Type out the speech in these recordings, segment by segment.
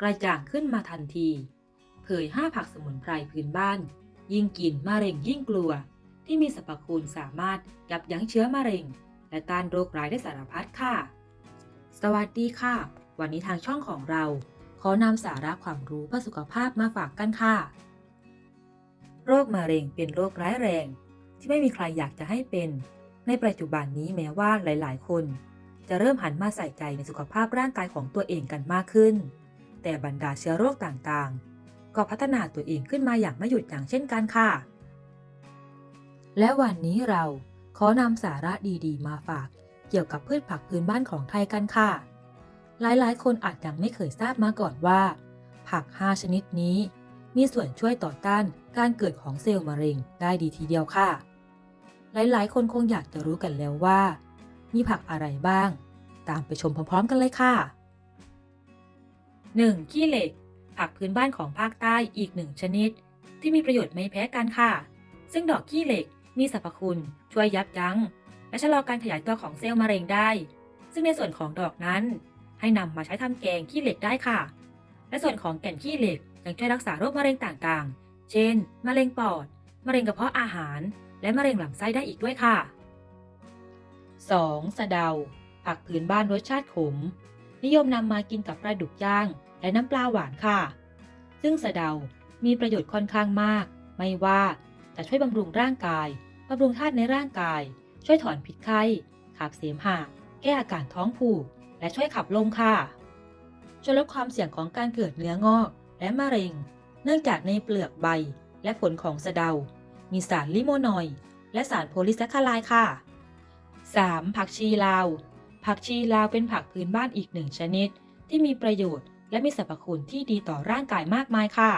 กระจ่างขึ้นมาทันที เผย5ผักสมุนไพรพื้นบ้าน ยิ่งกินมะเร็งยิ่งกลัว ที่มีสรรพคุณสามารถยับยั้งเชื้อมะเร็ง และต้านโรคร้ายได้สารพัดค่ะ สวัสดีค่ะ วันนี้ทางช่องของเรา ขอนำสาระความรู้เพื่อสุขภาพมาฝากกันค่ะ โรคมะเร็งเป็นโรคร้ายแรง ที่ไม่มีใครอยากจะให้เป็น ในปัจจุบันนี้แม้ว่าหลาย ๆ คนจะเริ่มหันมาใส่ใจในสุขภาพร่างกายของตัวเองกันมากขึ้น แต่บรรดาเชื้อโรคต่างๆ ก็พัฒนาตัวเองขึ้นมาอย่างไม่หยุดอย่างเช่นกันค่ะ และวันนี้เราขอนำสาระดีๆ มาฝาก เกี่ยวกับพืชผักพื้นบ้านของไทยกันค่ะ หลายๆ คนอาจยังไม่เคยทราบมาก่อนว่า ผัก 5 ชนิดนี้ มีส่วนช่วยต่อต้านการเกิดของเซลล์มะเร็งได้ดีทีเดียวค่ะ หลายๆ คนคงอยากจะรู้กันแล้วว่า มีผักอะไรบ้าง ตามไปชมพร้อมๆ กันเลยค่ะ 1. ขี้เหล็ก ผักพื้นบ้านของภาคใต้อีกหนึ่งชนิด ที่มีประโยชน์ไม่แพ้กันค่ะ ซึ่งดอกขี้เหล็กมีสรรพคุณ ช่วยยับยั้ง และชะลอการขยายตัวของเซลล์มะเร็งได้ ซึ่งในส่วนของดอกนั้น ให้นำมาใช้ทำแกงขี้เหล็กได้ค่ะ และส่วนของแก่นขี้เหล็กยังช่วยรักษาโรคมะเร็งต่างๆ เช่น มะเร็งปอด มะเร็งกระเพาะอาหาร และมะเร็งลำไส้ได้อีกด้วยค่ะ 2. สะเดา ผักพื้นบ้านรสชาติขม นิยมนำมากินกับปลาดุกย่าง และน้ำปลาหวานค่ะ ซึ่งสะเดา มีประโยชน์ค่อนข้างมาก ไม่ว่าจะช่วยบำรุงร่างกายบำรุงธาตุในร่างกาย ช่วยถอนพิษไข้ ขับเสมหะ แก้อาการท้องผูก และช่วยขับลมค่ะ ช่วยลดความเสี่ยงของการเกิดเนื้องอก และมะเร็ง เนื่องจากในเปลือกใบและผลของสะเดา มีสารลิโมนอยด์และสารโพลีแซคคาไลด์ค่ะ 3. ผักชีลาว ผักชีลาวเป็นผักพื้นบ้านอีกหนึ่งชนิด ที่มีประโยชน์และมีสรรพคุณที่ดีต่อร่างกายมากมายค่ะ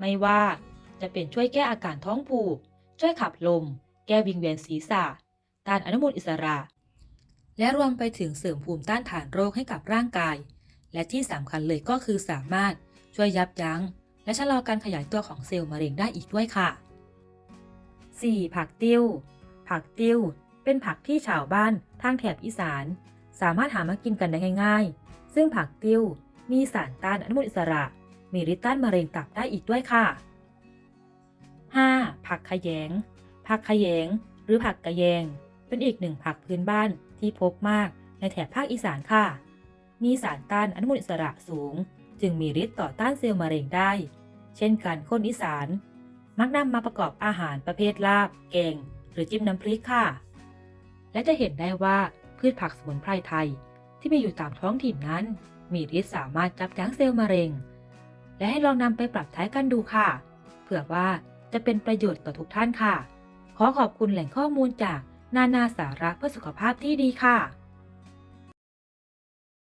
ไม่ว่าจะเป็นช่วยแก้อาการท้องผูก ช่วยขับลม แก้วิงเวียนศีรษะ ต้านอนุมูลอิสระ และรวมไปถึงเสริมภูมิต้านทานโรคให้กับร่างกาย และที่สำคัญเลยก็คือสามารถช่วยยับยั้ง และชะลอการขยายตัวของเซลล์มะเร็งได้อีกด้วยค่ะ 4. ผักติ้ว ผักติ้ว เป็นผักที่ชาวบ้านทางแถบอีสาน สามารถหามากินกันได้ง่ายๆ ซึ่งผักติ้ว มีสารต้านอนุมูลอิสระ มีฤทธิ์ต้านมะเร็งตับได้อีกด้วยค่ะ 5. ผักขยง ผักขยง หรือผักกระแยง เป็นอีกหนึ่งผักพื้นบ้านที่พบมากในแถบภาคอีสานค่ะ มีสารต้านอนุมูลอิสระสูง จึงมีฤทธิ์ต่อต้านเซลล์มะเร็งได้ เช่นกันคนอีสาน มักนำมาประกอบอาหารประเภทลาบ แกง หรือจิ้มน้ำพริกค่ะ และจะเห็นได้ว่า พืชผักสมุนไพรไทย ที่มีอยู่ตามท้องถิ่นนั้น มีฤทธิ์สามารถจับยั้งเซลล์มะเร็ง และให้ลองนำไปปรับใช้กันดูค่ะ เผื่อว่าจะเป็นประโยชน์ต่อทุกท่านค่ะ ขอขอบคุณแหล่งข้อมูลจากนานาสาระเพื่อสุขภาพที่ดีค่ะ